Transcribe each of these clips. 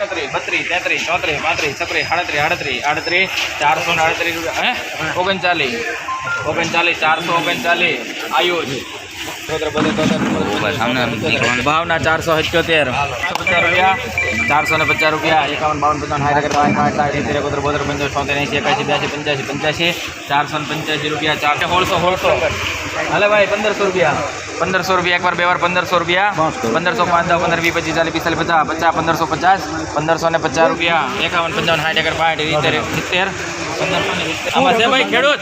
એકત્રીસ, બત્રીસ, તેત્રીસ, ચોત્રીસ, પાંત્રીસ, છત્રીસ, સાડત્રીસ, આડત્રીસ આડત્રીસ, ચારસો ને આડત્રીસ રૂપિયા, હે? ઓગણચાલીસ ઓગણચાલીસ, ચારસો ઓગણચાલીસ, આયુષ. ભાવના ચારસો સિત્યોતેર પચાસ રૂપિયા ચારસો ને પચાસ રૂપિયા એકાવન બાવન પચાસ સાઠ અગર પાંચ પાંચ સાઠ સિત્તેર એકોતેર બોતેર પંચોતેર છોતેર એંસી એકાસી બ્યાસી પંચ્યાસી પંચ્યાસી ચારસો ને પંચ્યાસી રૂપિયા ચારસો સોળસો સોળસો હાલે ભાઈ પંદરસો રૂપિયા પંદરસો રૂપિયા એકવાર બે વાર પંદરસો રૂપિયા પંદરસો પાંચ દસ પંદર વીસ પચીસ ચાલીસ પિસ્તાલીસ પચાસ પચાસ પંદરસો પચાસ પંદરસો ને પચાસ રૂપિયા એકાવન પંચાવન સાઠ અગર પાંઠ સિત્તેર સિત્તેર પંદરસો ને સિત્તેર આમાં છે ભાઈ ખેડૂત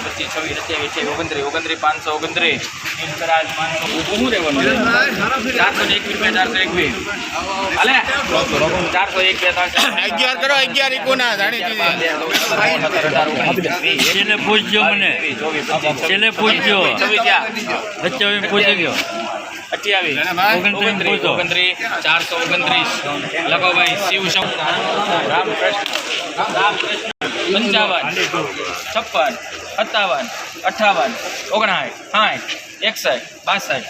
ચોવીસ પચીસ છવ્વીસ સત્યાવીસ અઠ્યાવીસ ઓગણત્રીસ ઓગણત્રીસ પાંચસો ઓગણત્રીસ શું રહેવાનું ચારસો એક રૂપિયા ચારસો એકવીસ હાલે ચારસો એક અગિયાર કરો અગિયાર ઇકોના છેલ્લે પૂછજો મને છેલ્લે પૂછજો વચ્ચે પૂછી ગયો અઠ્યાવીસ ઓગણત્રીસ ચારસો ઓગણત્રીસ લખો ભાઈ શિવ રામકૃષ્ણ રામકૃષ્ણ પંચાવન છપ્પન સત્તાવન અઠાવન ઓગણસાઠ સાઠ એકસઠ બાસઠ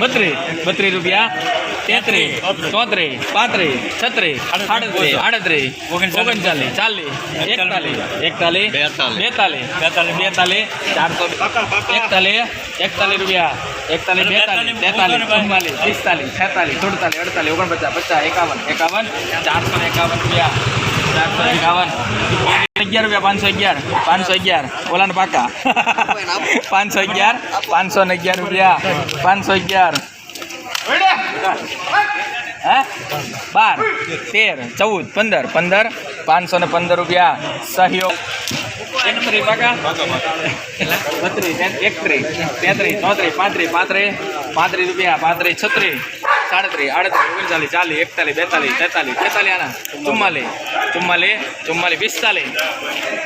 બત્રીસ બત્રીસ રૂપિયા તેત્રીસ ચોત્રીસ પાંત્રીસ છત્રીસ સાડત્રીસ આડત્રીસ ઓગણચાલીસ ચાલીસ એકતાલીસ એકતાલીસ બેતાલીસ બેતાલીસ બેતાલીસ ચારસો એકતાલીસ એકતાલીસ રૂપિયા એકતાલીસ બેતાલીસ તેતાલીસ ચુમ્માલીસ પિસ્તાલીસ છેતાલીસ સુડતાલીસ અડતાલીસ ઓગણપચાસ પચાસ એકાવન એકાવન ચારસો ને એકાવન રૂપિયા ચારસો એકાવન અગિયાર રૂપિયા પાંચસો અગિયાર પાંચસો અગિયાર ઓલાને પાકા પાંચસો અગિયાર પાંચસો ને અગિયાર રૂપિયા પાંચસો અગિયાર બાર તેર ચૌદ પંદર પંદર પાંચસો ને પંદર રૂપિયા સહયોગ એકત્રીસ પાકા બત્રીસ એકત્રીસ તેત્રીસ ચોત્રીસ પાંત્રીસ પાંત્રીસ પાંત્રીસ રૂપિયા પાંત્રીસ છત્રીસ સાડત્રીસ આડત્રીસ ઓગણચાલીસ ચાલીસ એકતાલીસ બેતાલીસ તેતાલીસ તેતાલીસ આના ચુમ્માલીસ ચુમ્માલીસ ચુમ્માલીસ પિસ્તાલીસ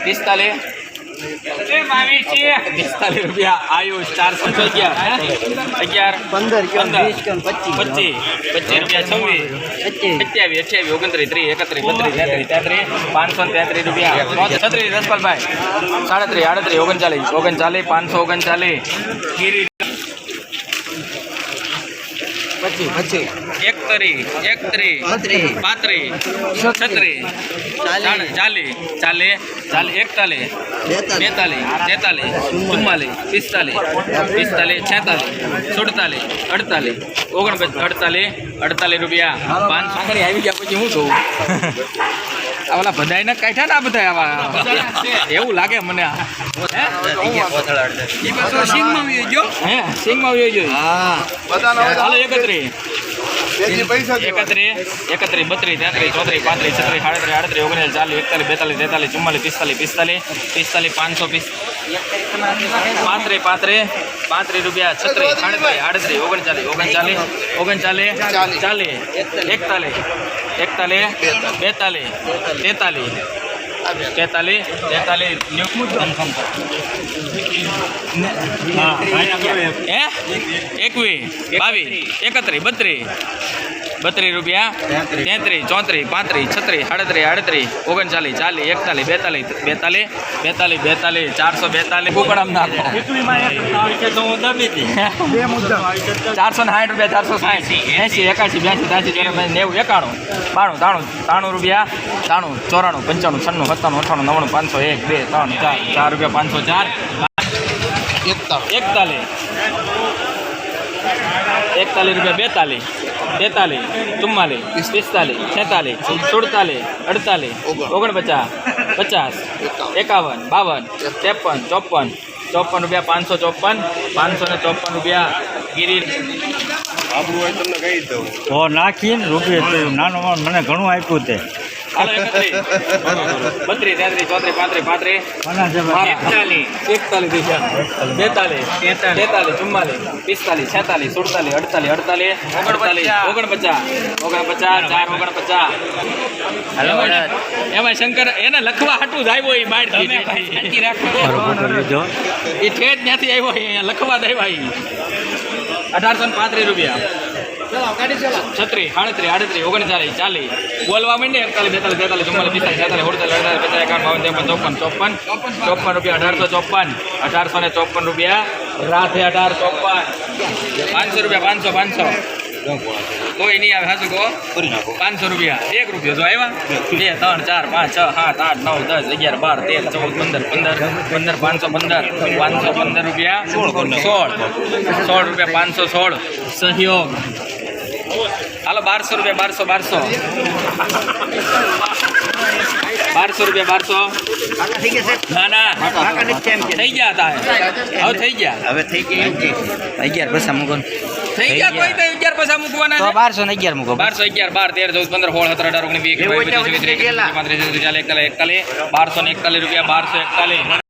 પિસ્તાલીસ પિસ્તાલીસ રૂપિયા આયુષ ચારસો અગિયાર હે? અગિયાર પંદર પંદર વીસ પચીસ પચીસ પચીસ રૂપિયા છવ્વીસ સત્યાવીસ અઠ્યાવીસ ઓગણત્રીસ ત્રીસ એકત્રીસ બત્રીસ તેત્રીસ તેત્રીસ પાંચસો ને તેત્રીસ રૂપિયા છત્રીસ રસપાલભાઈ સાડત્રીસ આડત્રીસ ઓગણચાલીસ ઓગણચાલીસ પાંચસો ઓગણચાલીસ ગીરી એકત્રીસ પાંત્રીસ. પાંત્રીસ છત્રીસ ચાલીસ. ચાલીસ ચાલીસ એકતાલીસ બેતાલીસ. તેતાલીસ ચુમ્માલીસ પિસ્તાલીસ પિસ્તાલીસ છેતાલીસ સુડતાલીસ અડતાલીસ ઓગણપચાસ અડતાલીસ અડતાલીસ રૂપિયા. પાંચસો આખરી આવી ગયા પછી હું કહું આ ઓલા બધાય ને કાઢ્યા ને આ બધા આવા? એવું લાગે મને સિંગમાં? હે? સિંગમાં હાલો એકત્રીસ એકત્રીસ એકત્રીસ બત્રીસ તેત્રીસ ચોત્રીસ પાંત્રીસ છત્રીસ સાડત્રીસ આડત્રીસ ઓગણચાલીસ ચાલીસ એકતાલીસ બેતાલીસ તેતાલીસ ચુમ્માલીસ પિસ્તાલીસ પિસ્તાલીસ પિસ્તાલીસ પાંચસો પિસ પાંત્રીસ પાંત્રીસ પાંત્રીસ રૂપિયા છત્રીસ સાડત્રીસ આડત્રીસ ઓગણચાલીસ ઓગણચાલીસ ઓગણચાલીસ ચાલીસ એકતાલીસ એકતાલીસ બેતાલીસ તેતાલીસ તેતાલીસ તેતાલીસ હે એકવીસ બાવીસ એકત્રીસ બત્રીસ. બત્રીસ રૂપિયા? તેત્રીસ. ચોત્રીસ પાંત્રીસ છત્રીસ સાડત્રીસ આડત્રીસ ઓગણચાલીસ ચાલીસ એકતાલીસ બેતાલીસ બેતાલીસ બેતાલીસ બેતાલીસ ચારસો બેતાલીસ. કુકડામ નાખો. ચારસો ને સાઠ રૂપિયા ચારસો સાઠ. એસી એકાસી બ્યાસી ત્યાસી ચોરાસી નેવું એકાણું બાણું ત્રાણું ત્રાણું રૂપિયા ત્રાણું ચોરાણું પંચાણું છન્નું સત્તાણું અઠાણું નવ્વાણું પાંચસો એક બે ત્રણ ચાર ચાર રૂપિયા પાંચસો ચાર. એકતાલીસ. એકતાલીસ રૂપિયા બેતાલીસ તેતાલીસ ચુમ્માલીસ પિસ્તાલીસ છેતાલીસ સુડતાલીસ અડતાલીસ ઓગણપચાસ પચાસ એકાવન બાવન ત્રેપન ચોપન ચોપન રૂપિયા પાંચસો ચોપન પાંચસો ને ચોપન રૂપિયા ગીરી તો નાખીને રૂપિયા નાનું મને ઘણું આપ્યું તે. હાલો એકત્રીસ બત્રીસ તેત્રીસ ચોત્રીસ પાંત્રીસ પાંત્રીસ. એકતાલીસ. એકતાલીસ. બેતાલીસ. તેતાલીસ ચુમ્માલીસ. પિસ્તાલીસ છેતાલીસ સુડતાલીસ અડતાલીસ અડતાલીસ ઓગણપચાસ. ઓગણપચાસ. ઓગણપચાસ ચાર ઓગણપચાસ. એમાં- એમાં શંકર એને લખવા હાટું જ આવ્યો એ બાર મારો એ ઠેઠ ત્યાંથી આવ્યો લખવા જ આવ્યા અઢારસો ને પાંત્રીસ રૂપિયા. છત્રીસ સાડત્રીસ આડત્રીસ ઓગણચાલીસ ચાલીસ બોલવા માંડે એકતાલીસ બેતાલીસ તેતાલીસ ચુમ્માલીસ પિસ્તાલીસ છેતાલીસ અડતાલીસ અડતાલીસ પચાસ એકાવન બાવન ત્રેપન ચોપન ચોપન ચોપન રૂપિયા અઢારસો ચોપન અઢારસો ને ચોપન રૂપિયા રાતે અઢાર ચોપન પાંચસો રૂપિયા પાંચસો પાંચસો કોઈ નહીં આવે હાજુ કહો પાંચસો રૂપિયા એક રૂપિયો જો આવ્યા બે ત્રણ ચાર પાંચ છ સાત આઠ નવ દસ અગિયાર બાર તેર ચૌદ પંદર પંદર પંદર પાંચસો પંદર પાંચસો પંદર રૂપિયા સોળ સોળ રૂપિયા પાંચસો સોળ સહયોગ હાલો બારસો રૂપિયા બારસો બારસો બારસો રૂપિયા બારસો ના ના થઈ ગયા હતા હવે થઈ ગયા હવે થઈ ગઈ અગિયાર પછી મૂકો થઈ ગયા કોઈ તો અગિયાર પૈસા મૂકવાના છે બારસો ને અગિયાર મૂકો બારસો અગિયાર બાર તેર ચૌદ પંદર સોળ સત્તર અઢાર ઓગણીસ વીસ એકવીસ બાવીસ પચીસ ત્રીસ એકત્રીસ પાંત્રીસ છત્રીસ ચાલીસ એકતાલીસ એકતાલીસ બારસો ને એકતાલીસ રૂપિયા બારસો એકતાલીસ